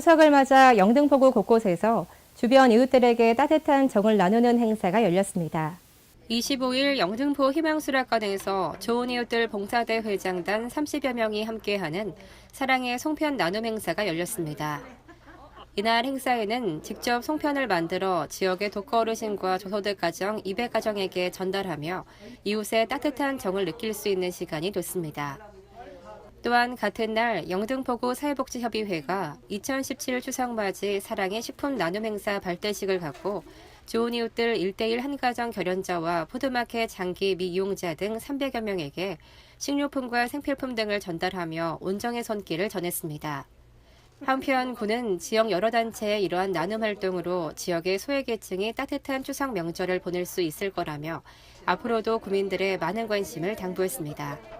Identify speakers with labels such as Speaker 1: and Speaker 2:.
Speaker 1: 추석을 맞아 영등포구 곳곳에서 주변 이웃들에게 따뜻한 정을 나누는 행사가 열렸습니다. 25일 영등포 희망수락관에서 좋은 이웃들 봉사대 회장단 30여 명이 함께하는 사랑의 송편 나눔 행사가 열렸습니다. 이날 행사에는 직접 송편을 만들어 지역의 독거 어르신과 저소득 가정 200가정에게 전달하며 이웃의 따뜻한 정을 느낄 수 있는 시간이 됐습니다. 또한 같은 날 영등포구 사회복지협의회가 2017 추석맞이 사랑의 식품 나눔 행사 발대식을 갖고 좋은 이웃들 1대1 한가정 결연자와 푸드마켓 장기 미 이용자 등 300여 명에게 식료품과 생필품 등을 전달하며 온정의 손길을 전했습니다. 한편 군은 지역 여러 단체의 이러한 나눔 활동으로 지역의 소외계층이 따뜻한 추석 명절을 보낼 수 있을 거라며 앞으로도 구민들의 많은 관심을 당부했습니다.